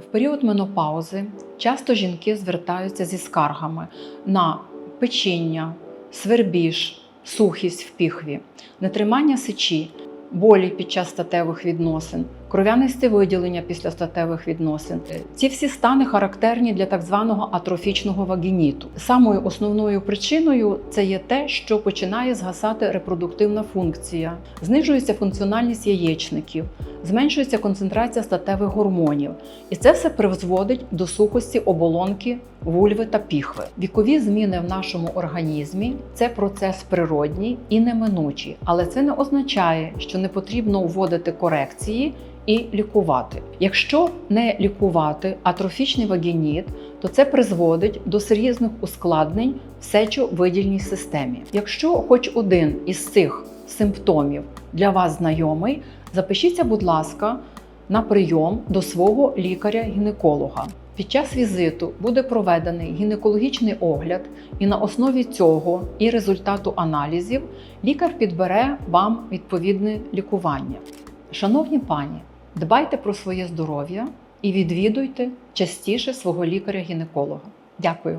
В період менопаузи часто жінки звертаються зі скаргами на печіння, свербіж, сухість в піхві, нетримання сечі, болі під час статевих відносин, кров'янисте виділення після статевих відносин. Ці всі стани характерні для так званого атрофічного вагініту. Самою основною причиною це є те, що починає згасати репродуктивна функція, знижується функціональність яєчників, зменшується концентрація статевих гормонів, і це все призводить до сухості оболонки, вульви та піхви. Вікові зміни в нашому організмі це процес природній і неминучий, але це не означає, що не потрібно вводити корекції і лікувати. Якщо не лікувати атрофічний вагініт, то це призводить до серйозних ускладнень в сечовидільній системі. Якщо хоч один із цих симптомів для вас знайомий, запишіться, будь ласка, на прийом до свого лікаря-гінеколога. Під час візиту буде проведений гінекологічний огляд, і на основі цього і результату аналізів лікар підбере вам відповідне лікування. Шановні пані, дбайте про своє здоров'я і відвідуйте частіше свого лікаря-гінеколога. Дякую.